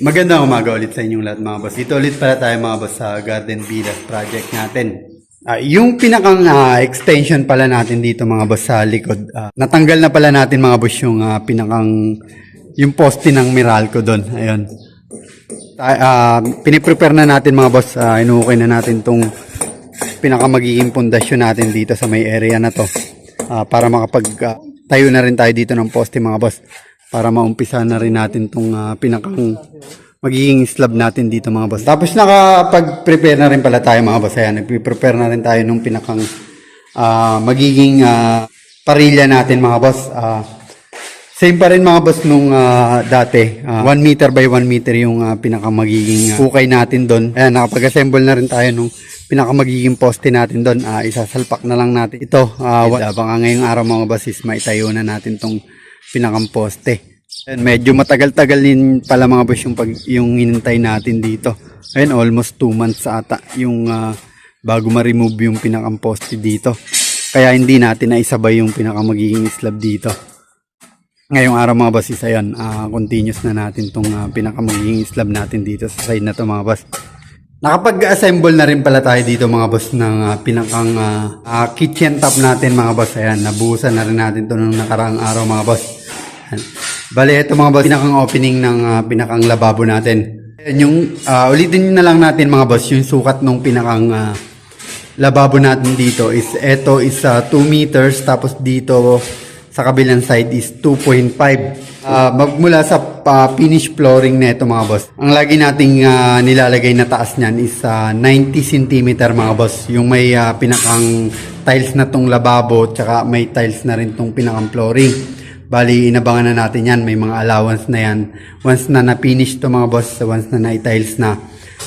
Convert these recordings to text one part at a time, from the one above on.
Magandang umaga ulit sa inyong lahat mga boss. Dito ulit pala tayo mga boss sa Garden Villas project natin. Ah, yung pinakang ah, extension pala natin dito mga boss sa likod. ah, natanggal na pala natin mga boss yung ah, pinakang yung poste ng Meralco doon. Ayun. Ah, piniprepare na natin mga boss. Uh, inuukay na natin tong pinaka magiging pundasyon natin dito sa may area na to. Ah, para makapag ah, tayo na rin tayo dito ng poste mga boss. Para maumpisa na rin natin tong ah, pinakang magiging slab natin dito mga boss. Tapos nakapag-prepare na rin pala tayo mga boss. Ayan, nag-prepare na rin tayo nung pinakang ah, magiging ah, parilya natin mga boss. Ah, Same pa rin mga boss nung ah, dati. 1 meter by 1 meter yung uh, pinaka magiging uh, ukay natin doon. Ayan, nakapag-assemble na rin tayo nung pinaka magiging poste natin doon. Ah, isasalpak na lang natin ito. Uh, baka ngayong araw mga boss is maitayo na natin tong pinakang poste. Ayan, medyo matagal-tagal din pala mga boss yung, pag, yung hinintay natin dito. Ayan, almost 2 months ata yung ah, bago ma-remove yung pinakang poste dito. Kaya hindi natin naisabay yung pinaka magiging slab dito. Ngayong araw mga boss, isa yan. ah, continuous na natin itong pinaka magiging slab natin dito sa side na to mga boss. Nakapag-assemble na rin pala tayo dito mga boss ng ah, pinakang ah, ah, kitchen top natin mga boss. Ayan, nabuhusan na rin natin to nung nakaraang araw mga boss. Bale, ito mga boss, pinakang opening ng ah, pinakang lababo natin. Yung, ah, ulitin na lang natin mga boss, yung sukat ng pinakang ah, lababo natin dito is, ito is ah, 2 meters, tapos dito sa kabilang side is 2.5. Ah, magmula sa ah, finish flooring na ito mga boss. Ang lagi nating ah, nilalagay na taas niyan is ah, 90 cm mga boss. Yung may ah, pinakang tiles na tong lababo tsaka may tiles na rin tong pinakang flooring. Bali, inabangan na natin yan. May mga allowance na yan. Once na na-finish to mga boss, once na na-tiles na,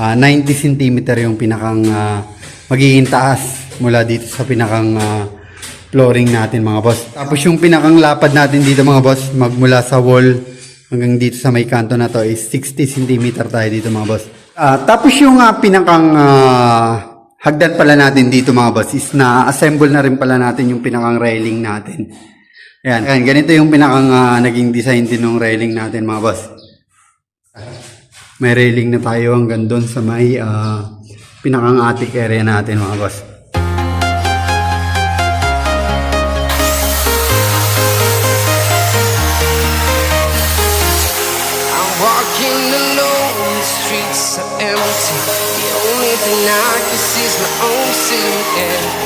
ah, 90 cm yung pinakang ah, magiging taas mula dito sa pinakang ah, flooring natin mga boss. Tapos yung pinakang lapad natin dito mga boss, magmula sa wall hanggang dito sa may kanto na to is 60 cm tayo dito mga boss. Ah, tapos yung ah, pinakang ah, hagdan pala natin dito mga boss is na-assemble na rin pala natin yung pinakang railing natin. Ayan, ayan ganito yung pinakang ah, naging design din ng railing natin mga boss. May railing na tayo hanggang doon sa may ah, pinakang attic area natin mga boss. I'm walking alone, the streets are empty. The only thing I can see is my own silhouette.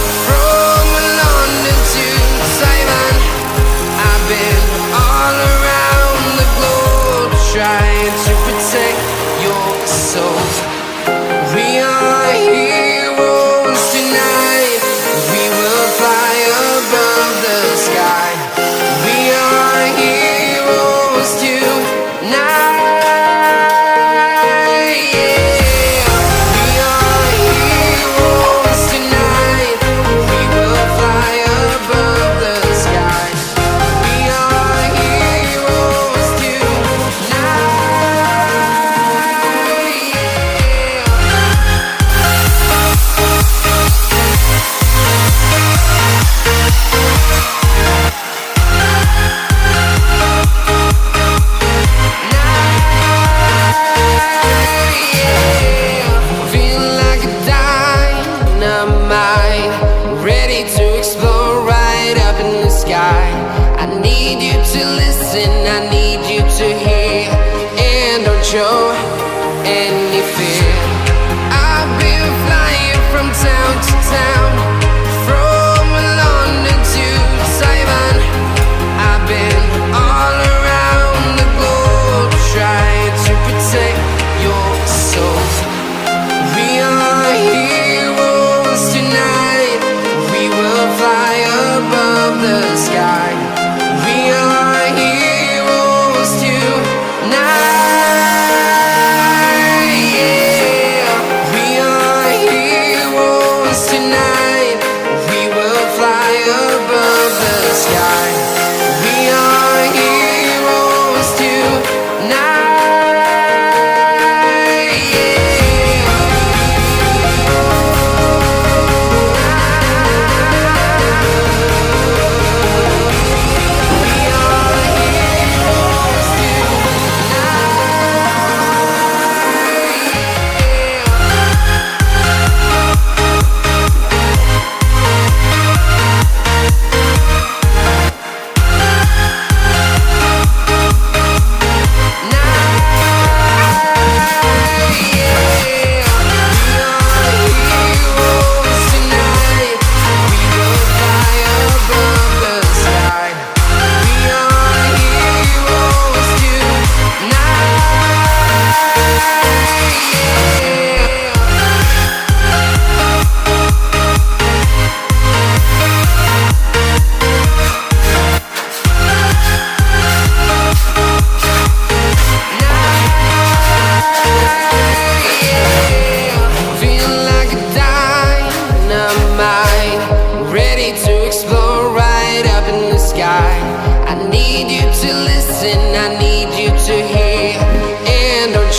need you to listen, I need you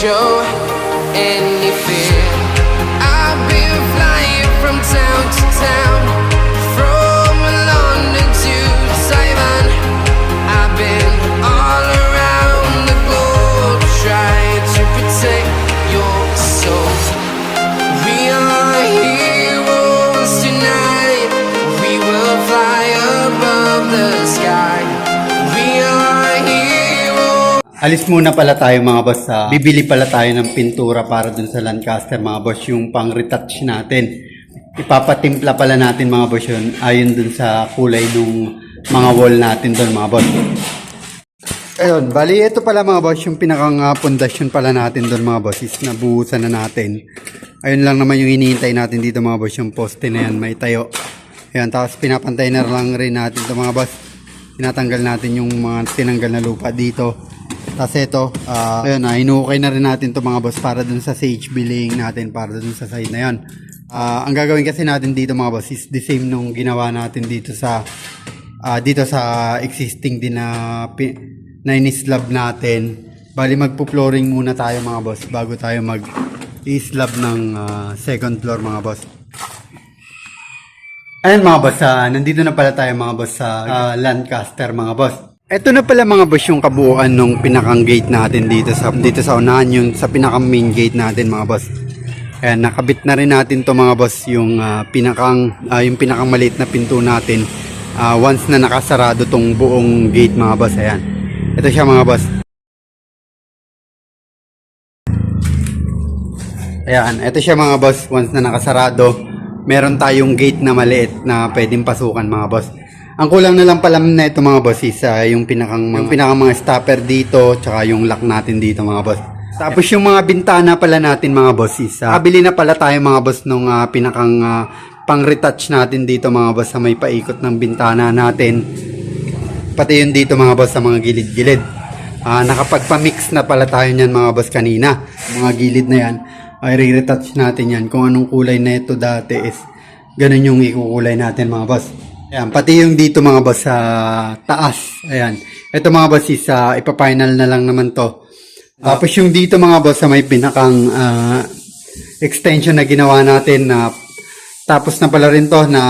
show Alis muna pala tayo mga boss sa bibili pala tayo ng pintura para dun sa Lancaster mga boss yung pang retouch natin. Ipapatimpla pala natin mga boss yun ayon dun sa kulay nung mga wall natin dun mga boss. Ayun, bali ito pala mga boss yung pinakang uh, pundasyon pala natin doon mga boss is nabuhusan na natin. Ayun lang naman yung hinihintay natin dito mga boss yung poste na yan may tayo. Ayan, tapos pinapantay na lang rin natin ito mga boss. Tinatanggal natin yung mga tinanggal na lupa dito. Tapos ito, ah, ayun, uh, hinukay na rin natin ito mga boss para dun sa sage billing natin para dun sa side na yan. Ah, ang gagawin kasi natin dito mga boss is the same nung ginawa natin dito sa ah, dito sa existing din na na in-slab natin. Bali magpo-flooring muna tayo mga boss bago tayo mag i-slab ng ah, second floor mga boss. Ayan mga boss, ah, nandito na pala tayo mga boss sa ah, Lancaster mga boss. Ito na pala mga boss yung kabuuan nung pinakang gate natin dito sa dito sa unahan yung sa pinakang main gate natin mga boss. Ayan, nakabit na rin natin to mga boss yung ah, pinakang ah, yung pinakang maliit na pinto natin. Ah, once na nakasarado tong buong gate mga boss, ayan. Ito siya mga boss. Ayan, ito siya mga boss. Once na nakasarado, meron tayong gate na maliit na pwedeng pasukan mga boss. Ang kulang na lang pala na ito mga boss is ah, yung pinakang, yung pinakang mga stopper dito, tsaka yung lock natin dito mga boss. Tapos yung mga bintana pala natin mga boss is, ah, kabili na pala tayo mga boss nung ah, pinakang ah, pang-retouch natin dito mga boss sa may paikot ng bintana natin. Pati yun dito mga boss sa mga gilid-gilid. Ah, nakapagpa-mix na pala tayo niyan mga boss kanina. Mga gilid na yan ay re-retouch natin yan. Kung anong kulay na ito dati is ganun yung ikukulay natin mga boss. Ayan, pati yung dito mga boss sa taas. Ayan. Ito mga boss is ah, ipa-final na lang naman to. Tapos yung dito mga boss sa may pinakang ah, extension na ginawa natin na tapos na pala rin to na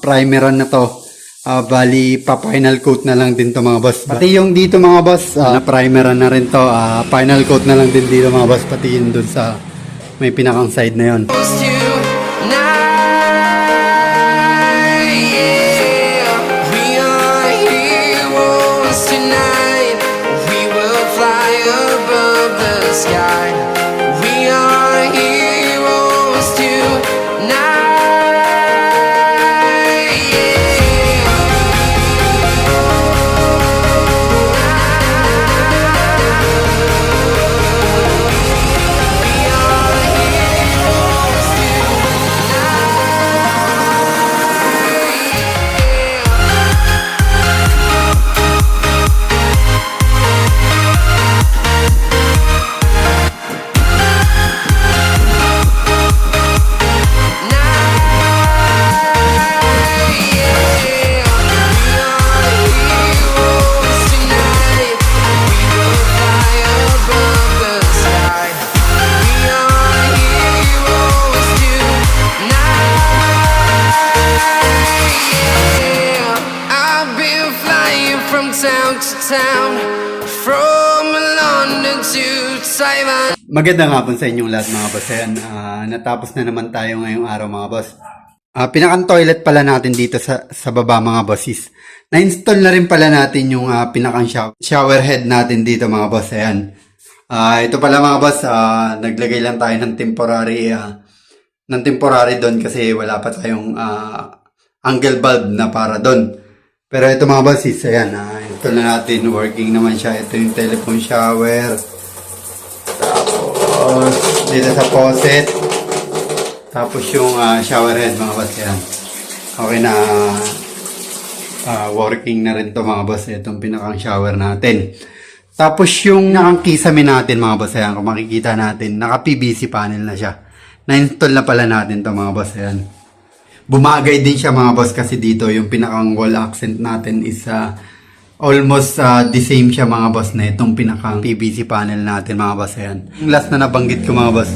primeran na to. Ah, bali, pa-final coat na lang din to mga boss. Pati yung dito mga boss, ah, na primeran na rin to. Ah, final coat na lang din dito mga boss. Pati yun dun sa may pinakang side na yon. Taiwan. Magandang hapon sa inyong lahat mga boss. Ayan, ah, natapos na naman tayo ngayong araw mga boss. Ah, pinakang toilet pala natin dito sa, sa baba mga boss is na-install na rin pala natin yung ah, pinakang shower, head natin dito mga boss. Ayan. Ah, ito pala mga boss, ah, naglagay lang tayo ng temporary ah, ng temporary doon kasi wala pa tayong ah, angle bulb na para doon. Pero ito mga boss ayan, ah, install na natin, working naman siya. Ito yung telephone shower. Tapos, dito sa faucet. Tapos yung ah, shower head mga boss yan. Okay na ah, working na rin to mga boss. Itong pinakang shower natin. Tapos yung nakang kisame natin mga boss yan. Kung makikita natin, naka PVC panel na siya. Na-install na pala natin to mga boss yan. Bumagay din siya mga boss kasi dito yung pinakang wall accent natin is ah, almost ah, the same siya mga boss na itong pinakang PVC panel natin mga boss ayan. Last na nabanggit ko mga boss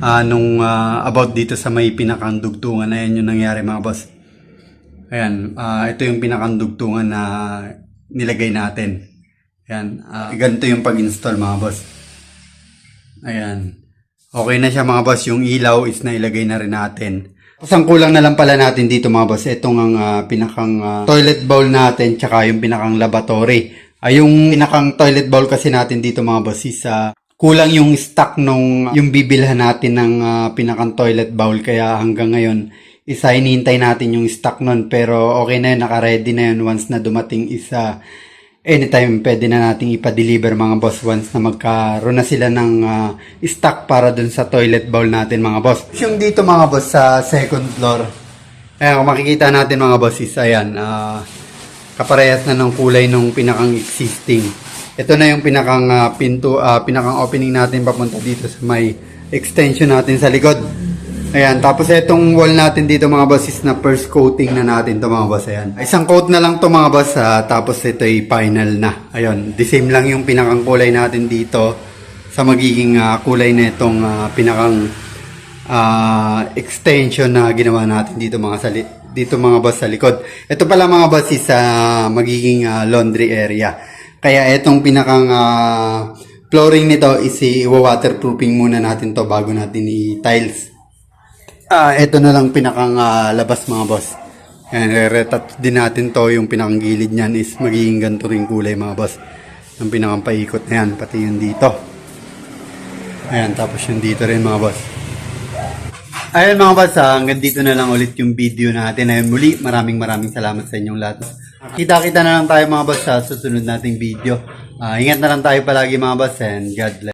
ah, nung ah, about dito sa may pinakang dugtungan na yan yung nangyari mga boss. Ayan, ah, ito yung pinakang dugtungan na nilagay natin. Ayan, ah, ganito yung pag-install mga boss. Ayan. Okay na siya mga boss. Yung ilaw is nailagay na rin natin. Tapos ang kulang na lang pala natin dito mga boss. Itong ang ah, pinakang ah, toilet bowl natin tsaka yung pinakang lavatory. Ay, yung pinakang toilet bowl kasi natin dito mga boss is ah, kulang yung stock nung yung bibilhan natin ng ah, pinakang toilet bowl kaya hanggang ngayon isa hinihintay natin yung stock nun pero okay na yun, naka-ready na yun once na dumating isa anytime pwede na nating ipa-deliver mga boss once na magkaroon na sila ng ah, stock para dun sa toilet bowl natin mga boss. Yung dito mga boss sa second floor, ayan kung makikita natin mga boss is ayan, ah, kaparehas na ng kulay nung pinakang existing. Ito na yung pinakang ah, pinto, ah, pinakang opening natin papunta dito sa may extension natin sa likod. Ayan, tapos itong wall natin dito mga boss na first coating na natin to mga boss. Ayan. Isang coat na lang to mga boss, ah, tapos ito ay final na. Ayun, the same lang yung pinakang kulay natin dito sa magiging ah, kulay na itong ah, pinakang ah, extension na ginawa natin dito mga sali dito mga boss sa likod. Ito pala mga boss is ah, magiging ah, laundry area. Kaya itong pinakang ah, flooring nito is i-waterproofing muna natin to bago natin i-tiles. Ah, ito na lang pinakang ah, labas mga boss. Ayan, re-retouch din natin to. Yung pinakang gilid niyan is magiging ganito rin kulay mga boss. Yung pinakang paikot na yan, pati yung dito. Ayan, tapos yung dito rin mga boss. Ayan mga boss, ah, hanggang dito na lang ulit yung video natin. Ayun muli, maraming maraming salamat sa inyong lahat. Kita-kita na lang tayo mga boss sa susunod nating video. Ah, ingat na lang tayo palagi mga boss and God bless.